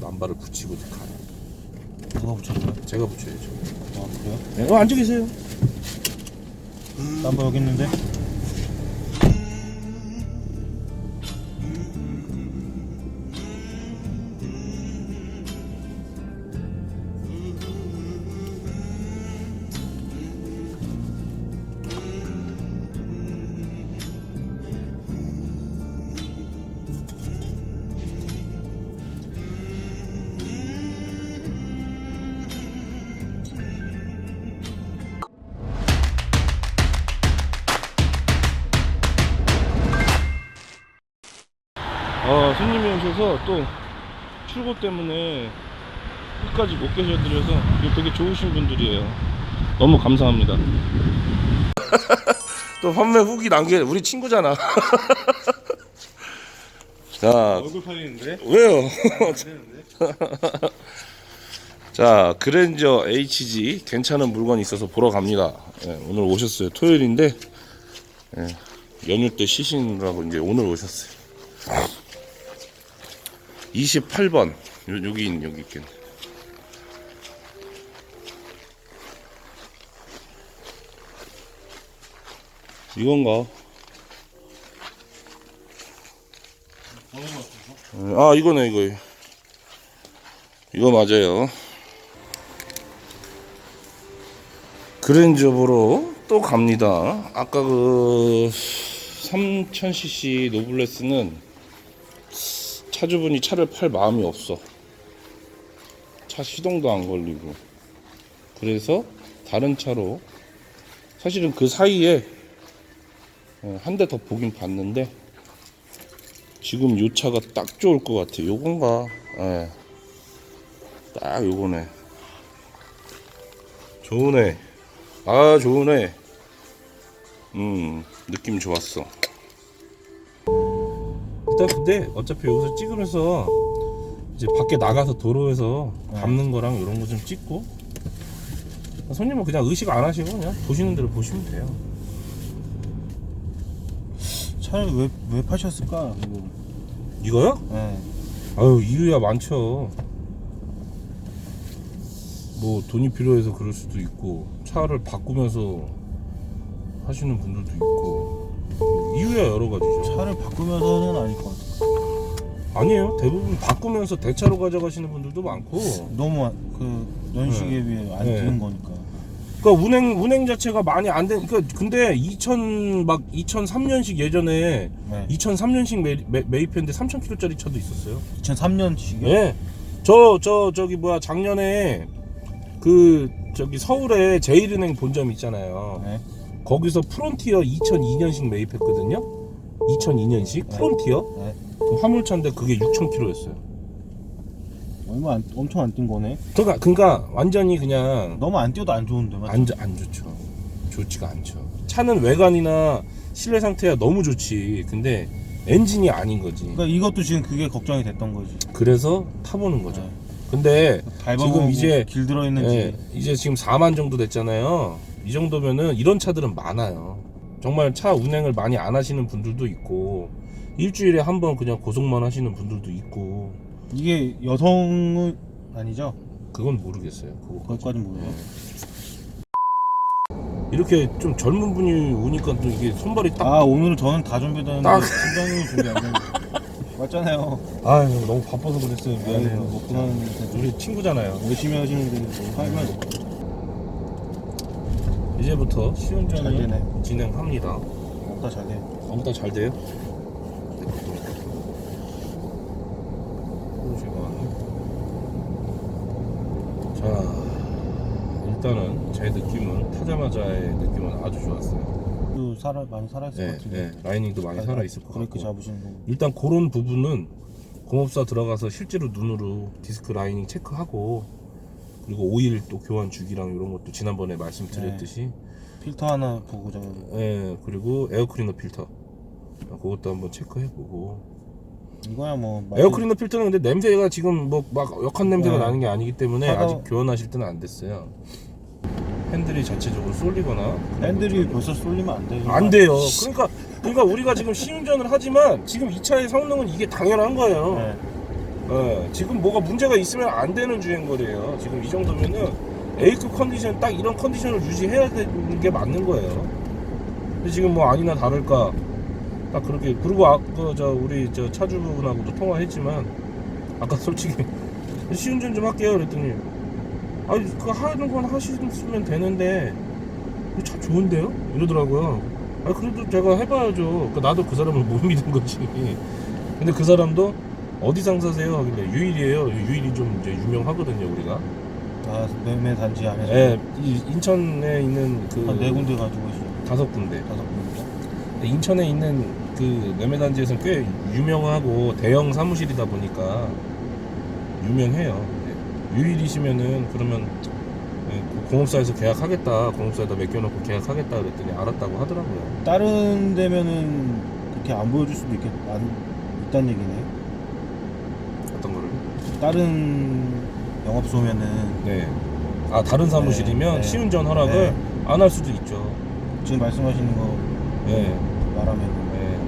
남바를 붙이고 가요. 누가 붙였어요? 제가 붙여야죠. 아 그래요? 네, 어, 앉아 계세요. 남바 여기 있는데 손님이 오셔서 또 출고 때문에 끝까지 못 계셔드려서 되게 좋으신 분들이에요. 너무 감사합니다. 또 판매 후기 남겨 우리 친구잖아. 자, 얼굴 팔리는데? 왜요? 자, 그랜저 HG 괜찮은 물건이 있어서 보러 갑니다. 예, 오늘 오셨어요. 토요일인데 예, 연휴 때 쉬시느라고 이제 오늘 오셨어요. 28번 요, 여기 있 여기 있겠네. 이건가? 아 이거네 이거 이거 맞아요 그랜저 보러 또 갑니다 아까 그 3000cc 노블레스는 차주분이 차를 팔 마음이 없어 차 시동도 안 걸리고 그래서 다른 차로 사실은 그 사이에 어, 한대 더 보긴 봤는데 지금 요 차가 딱 좋을 것 같아. 요건가? 예. 딱 요거네. 좋으네. 아, 좋으네. 음, 느낌 좋았어. 일단 근데 어차피 여기서 찍으면서 이제 밖에 나가서 도로에서 네. 담는 거랑 이런 거 좀 찍고 손님은 그냥 의식 안 하시고 그냥 보시는 대로 보시면 돼요. 차를 왜, 왜 파셨을까? 이거. 이거요? 네. 아유 이유야 많죠. 뭐 돈이 필요해서 그럴 수도 있고 차를 바꾸면서 하시는 분들도 있고 이유야 여러 가지죠. 차를 바꾸면서는 아닐 것같 아니에요. 대부분 바꾸면서 대차로 가져가시는 분들도 많고. 너무 안- 그 연식에 비해 안 네. 뛰는 거니까. 그러니까 운행 운행 자체가 많이 안 된. 그러니까 근데 2000 막 2003년식 예전에 네. 2003년식 매, 매, 매입했는데 3,000km짜리 차도 있었어요. 2003년식이요? 예. 저, 저, 저기, 뭐야, 작년에, 그, 저기, 서울에 제일은행 본점 있잖아요. 네. 거기서 프론티어 2002년식 매입했거든요? 2002년식? 프론티어? 네. 그 화물차인데 그게 6,000km였어요. 얼마 안, 엄청 안 뛴 거네. 그니까, 그니까, 완전히 그냥, 너무 안 뛰어도 안 좋은데 맞죠? 안, 좋- 안 좋죠. 좋지가 않죠. 차는 외관이나 실내 상태가 너무 좋지. 근데, 엔진이 아닌 거지. 그러니까 이것도 지금 그게 걱정이 됐던 거지. 그래서 타보는 거죠. 네. 근데, 밟아보고 지금 이제- 길 들어 있는지. 예, 이제 지금 4만 정도 됐잖아요. 이 정도면은 이런 차들은 많아요. 정말 차 운행을 많이 안 하시는 분들도 있고 일주일에 한 번 그냥 고속만 하시는 분들도 있고 이게 여성은 아니죠? 그건 모르겠어요. 그거 거기까지는 모르요 이렇게 좀 젊은 분이 오니까 또 이게 손발이 딱 아 오늘은 저는 다 준비되는데 딱. 팀장님이 준비 안 되는데 맞잖아요. 아, 너무 바빠서 그랬어요. 미안해요. 먹고 나는데 우리 친구잖아요. 열심히 하시는데 뭐 하면 이 제부터 잘 시운전을 되네. 진행합니다. 없다 잘 돼. 엄청 잘 돼요? 자, 일단은 제 느낌은 타자마자의 느낌은 아주 좋았어요. 그 살아 많이 살아 있을 것 네, 같은데. 네, 라이닝도 많이 살아 있을 것 브레이크 같고. 잡으시는 거. 일단 그런 부분은 공업사 들어가서 실제로 눈으로 디스크 라이닝 체크하고 그리고 오일 또 교환 주기랑 이런 것도 지난번에 말씀드렸듯이 필터 하나 보고 저 예 그리고 에어클리너 필터 그것도 한번 체크해보고 이거야 뭐 에어클리너 필터는 근데 냄새가 지금 뭐 막 역한 냄새가 네. 나는 게 아니기 때문에 하다- 아직 교환하실 때는 안 됐어요. 핸들이 자체적으로 쏠리거나 핸들이 벌써 쏠리면 안 돼요. 안 돼요. 그러니까 그러니까 우리가 지금 시운전을 하지만 지금 이 차의 성능은 이게 당연한 거예요. 네. 어, 지금 뭐가 문제가 있으면 안 되는 주행거리예요. 지금 이 정도면은 A급 컨디션 딱 이런 컨디션을 유지해야 되는 게 맞는 거예요. 근데 지금 뭐 아니나 다를까 딱 그렇게 그리고 아까 저 우리 저 차주분하고도 통화했지만 아까 솔직히 시운전 좀 할게요 그랬더니 아니 그 하는 건 하시면 되는데 차 좋은데요? 이러더라고요. 아 그래도 제가 해봐야죠. 그 나도 그 사람을 못 믿은 거지. 근데 그 사람도 어디 상사세요? 하길래 유일이에요. 유일이 좀 이제 유명하거든요 우리가. 아 매매 단지 안에서 예, 이 인천에 있는 그 한네 군데 가지고 있어요. 다섯 군데. 다섯 군데. 인천에 있는 그 매매단지에서는 꽤 유명하고 대형 사무실이다 보니까 유명해요. 네. 유일이시면은 그러면 예, 그 공업사에서 계약하겠다. 공업사에다 맡겨놓고 계약하겠다 그랬더니 알았다고 하더라고요. 다른 데면은 그렇게 안 보여줄 수도 있겠 안 있다는 얘기네. 다른 영업소 면은 네. 아 다른 사무실이면 네, 네. 시운전 허락을 네. 안 할 수도 있죠. 지금 말씀하시는 거 네. 말하면 네.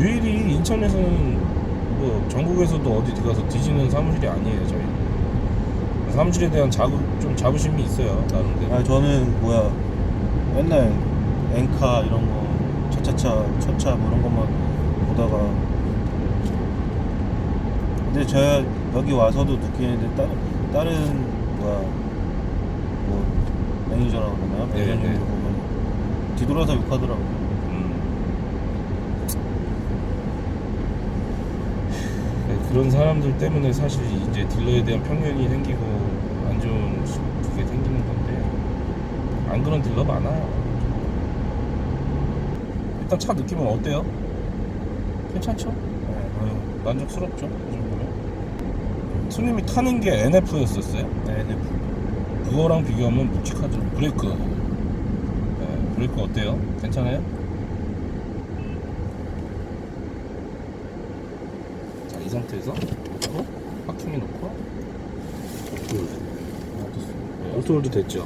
유일이 인천에서는 뭐 전국에서도 어디 가서 뒤지는 사무실이 아니에요 저희. 사무실에 대한 자부 좀 자부심이 있어요 나름대로. 아 저는 뭐야 맨날 엔카 이런 거 차차차 첫차 뭐 이런 것만 보다가 근데 제가 여기 와서도 느끼는데 다른 다른 뭐야 뭐 매니저라고 그러나요? 네, 매니저님들 네. 보면 뒤돌아서 욕하더라고요. 음. 네, 그런 사람들 때문에 사실 이제 딜러에 대한 편견이 생기고 안 좋은 수- 그게 생기는 건데 안 그런 딜러 많아요. 일단 차 느낌은 어때요? 괜찮죠? 어, 만족스럽죠? 손님이 타는 게 NF였었어요. 네, 네. 그거랑 비교하면 묵직하죠. 브레이크. 네, 브레이크 어때요? 괜찮아요? 자, 이 상태에서 놓고 파킹에 놓고 네, 오토홀드 됐죠.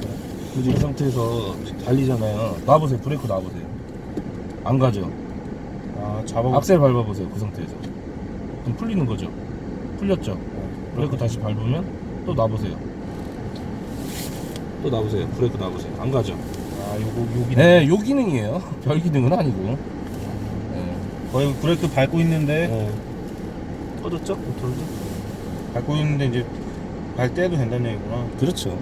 이제 이 상태에서 달리잖아요. 놔보세요. 브레이크 놔보세요. 안 가죠. 아 잡아 악셀 밟아보세요. 그 상태에서. 그럼 풀리는 거죠. 풀렸죠. 브레이크 다시 밟으면 또 놔보세요. 또 놔보세요. 브레이크 놔보세요. 안 가죠. 아 요거 여기 네, 요 기능이에요. 별 기능은 아니고. 네. 거의 브레이크 밟고 있는데 네. 꺼졌죠? 오토로도? 밟고 있는데 이제 발 떼도 된다는 얘기구나. 그렇죠.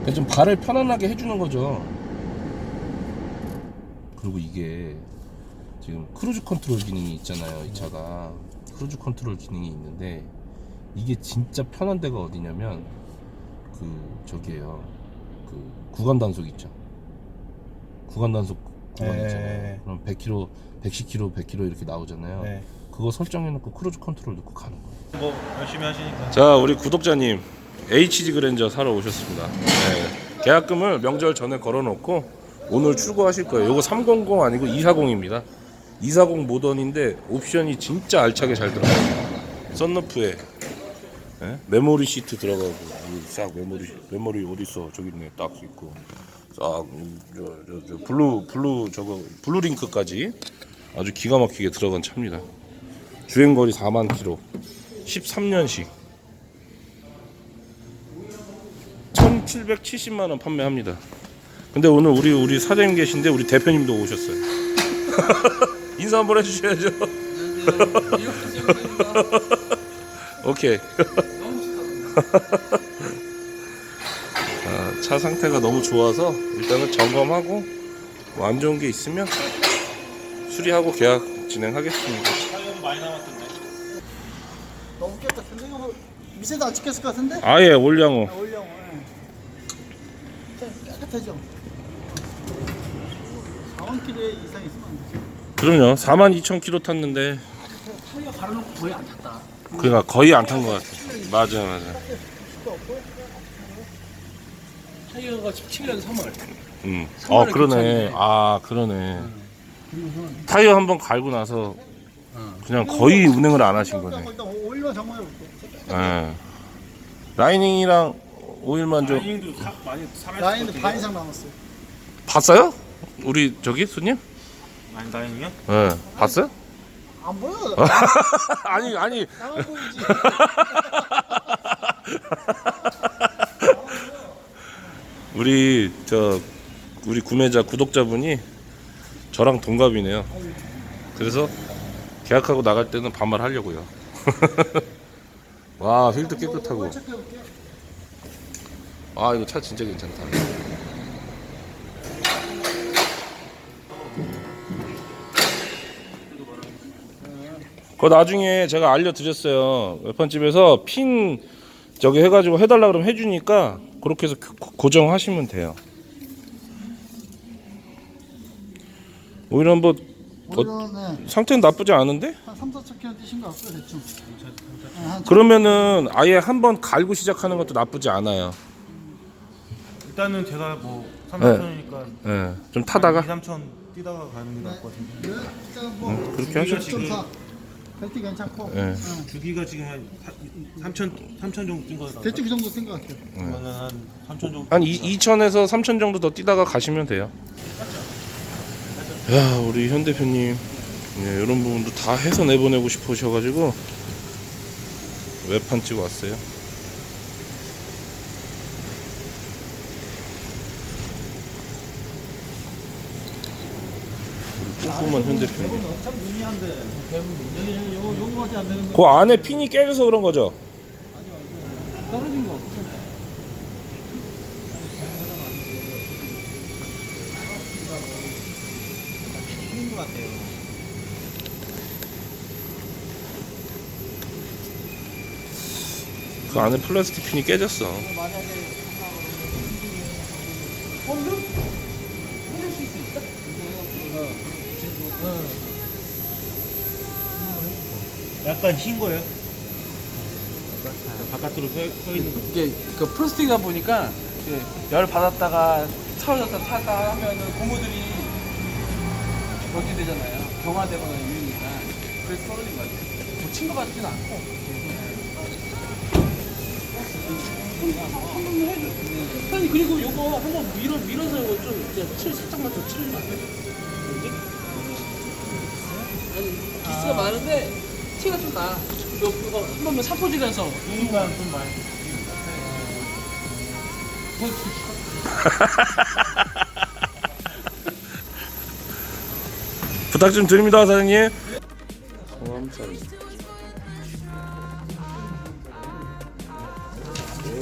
그러니까 좀 발을 편안하게 해주는 거죠. 그리고 이게 지금 크루즈 컨트롤 기능이 있잖아요. 이 차가 크루즈 컨트롤 기능이 있는데 이게 진짜 편한 데가 어디냐면 그 저기에요. 그 구간 단속 있죠. 구간 단속 구간 네. 있잖아요. 그럼 100km, 110km, 100km 이렇게 나오잖아요. 네. 그거 설정해놓고 크루즈 컨트롤 넣고 가는 거예요. 뭐 열심히 하시니까. 자, 우리 구독자님 HG 그랜저 사러 오셨습니다. 네. 계약금을 명절 전에 걸어놓고 오늘 출고하실 거예요. 요거 300 아니고 240입니다. 240 모던인데 옵션이 진짜 알차게 잘 들어가요. 썬루프에 예? 메모리 시트 들어가고 여기 싹 메모리 메모리 어디 있어? 저기 있네. 딱 있고 싹 저 저, 저 블루 블루 저거 블루 링크까지 아주 기가 막히게 들어간 차입니다. 주행 거리 4만 킬로. 13년식 1770만 원 판매합니다. 근데 오늘 우리 우리 사장님 계신데 우리 대표님도 오셨어요. 인사 한번 해주셔야죠. 오케이. 아, 차 상태가 너무 좋아서 일단은 점검하고 뭐 안 좋은 게 있으면 수리하고 계약 진행하겠습니다. 많이 남았던데. 너무 깨끗한데 이거 미세도 안 찍혔을 것 같은데? 아예 올량호. 올려 깨끗하죠? 4만 킬로에 이상 있으면 안 되죠 그럼요. 4만 2천 킬로 탔는데 타이어 갈아놓고 거의 안 탔다 그러니까 거의 안 탄 것 같아. 맞아 맞아. 타이어가 17년 3월. 음. 어 삼월에 그러네. 아 그러네. 타이어 한번 갈고 나서 그냥 거의 운행을 안 하신 거네. 일단 오일만 점검해볼게 예. 라이닝이랑 오일만 좀 라인도 사, 많이 살아 라인도 반 이상 남았어요 봤어요? 우리 저기 손님? 라인 라인이요? 예. 봤어요? 안 보여. 아니 아니 나만 보이지. 우리 저 우리 구매자 구독자분이 저랑 동갑이네요. 그래서 계약하고 나갈 때는 반말 하려고요. 와 휠도 깨끗하고. 아 이거 차 진짜 괜찮다. 그거 나중에 제가 알려드렸어요. 웹판집에서 핀 저기 해가지고 해달라 그러면 해주니까 그렇게 해서 그, 고정하시면 돼요. 오히려 뭐 어, 네. 상태는 나쁘지 않은데? 한 3, 4천 킬로 뛰신 것 같고요 대충 네, 그러면은 아예 한번 갈고 시작하는 것도 나쁘지 않아요. 일단은 제가 뭐 3천이니까 예, 좀 타다가 2, 3천 뛰다가 가는 게 나을 것 같은데. 네, 일단 뭐 음, 그렇게 하시죠. 대치 괜찮고 예. 주기가 지금 한 3천 3천 정도 뛴 거라서 대치 그 정도 뛴거 같아요. 예. 그러면 한 3천 정도 한 2천에서 3천 정도 더 뛰다가 가시면 돼요. 야 우리 현 대표님 예, 이런 부분도 다 해서 내보내고 싶으셔가지고 외판 찍어 왔어요. 우리 꼼꼼한 현 대표님. 참 미미한데 여기 요거 요거밖에 안 되는 그 안에 핀이 깨져서 그런 거죠? 떨어진 거. 같아요. 그 안에 플라스틱 핀이 깨졌어. 약 간 흰 거예요? 바깥으로 서, 서 있는 거. 이게 그 플라스틱이다 보니까 이제 열 받았다가 차워졌다 타다 하면은 고무들이 그렇게 되잖아요. 경화되거나 이러니까 그래서 떨어진 거 같아요. 묻힌 거 같지는 않고. 아니 그리고 요거 한번 밀어 밀어서 요거 좀칠 살짝만 더 치르면 안 돼요? 뭐지? 아니 기스가 많은데 티가 좀 나. 요 이거 한 번만 사포질해서 누군가 좀 많이. 부탁 좀 드립니다, 사장님.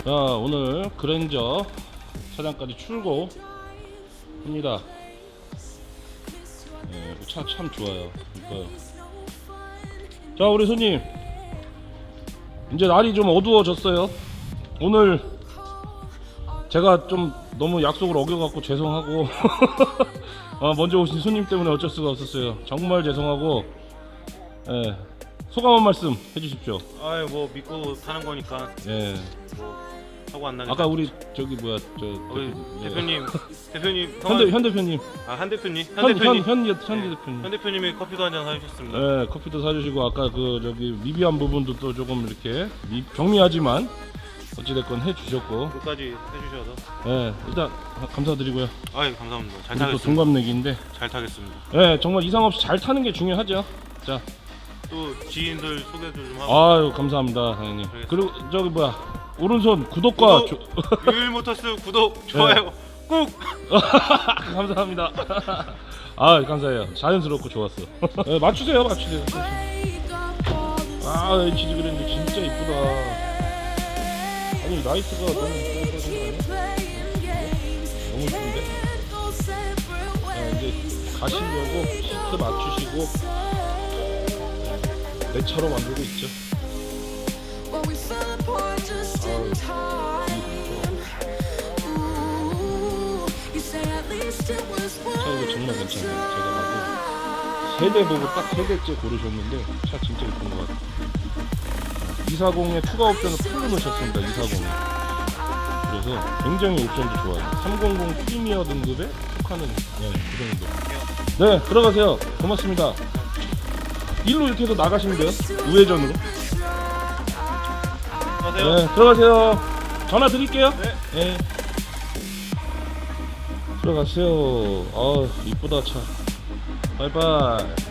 자, 오늘 그랜저 차량까지 출고합니다. 네, 차 참 좋아요. 이뻐요. 자, 우리 손님. 이제 날이 좀 어두워졌어요. 오늘 제가 좀 너무 약속을 어겨갖고 죄송하고 아, 먼저 오신 손님 때문에 어쩔 수가 없었어요. 정말 죄송하고 예, 소감 한 말씀 해주십시오. 아유 뭐 믿고 타는 거니까 예, 사고 안 나니까. 아까 우리 저기 뭐야 저 우리 예. 대표님 대표님 현대 현 대표님 아한 대표님 한 현현 대표님 현, 현, 현 네. 대표님 한 대표님이 커피도 한 잔 사주셨습니다. 예, 커피도 사주시고 아까 그 저기 미비한 부분도 또 조금 이렇게 미, 경미하지만 어찌됐건 해주셨고 끝까지 해주셔서 예, 일단 감사드리고요. 아유 감사합니다. 잘 우리 또 타겠습니다. 동갑내기인데 잘 타겠습니다. 예, 정말 이상 없이 잘 타는 게 중요하죠. 자, 또 지인들 소개도 좀 하고 아유 감사합니다 사장님. 그리고 저기 뭐야 오른손 구독과 구독! 조- 유일 모터스 구독 좋아요 꾹 감사합니다. 아 감사해요. 자연스럽고 좋았어. 네, 맞추세요, 맞추세요. 아 HG 그랜드 진짜 이쁘다. 아니 라이트가 너무 이쁘는 거 아니야? 너무 이쁜데? 자 이제 가시려고 시트 맞추시고 내 차로 만들고 있죠. 차 이거 정말 괜찮아요. 제가 봐도 세대 보고 딱 세대째 고르셨는데 차 진짜 이쁜 것 같아요. 240에 추가 옵션을 풀로 넣으셨습니다. 240에. 그래서 굉장히 옵션도 좋아요. 300 프리미어 등급에 속하는 네, 그 정도. 네, 들어가세요. 고맙습니다. 일로 이렇게 해서 나가시면 돼요. 우회전으로. 네, 들어가세요. 전화 드릴게요. 네. 들어가세요. 아, 이쁘다 차. 바이바이.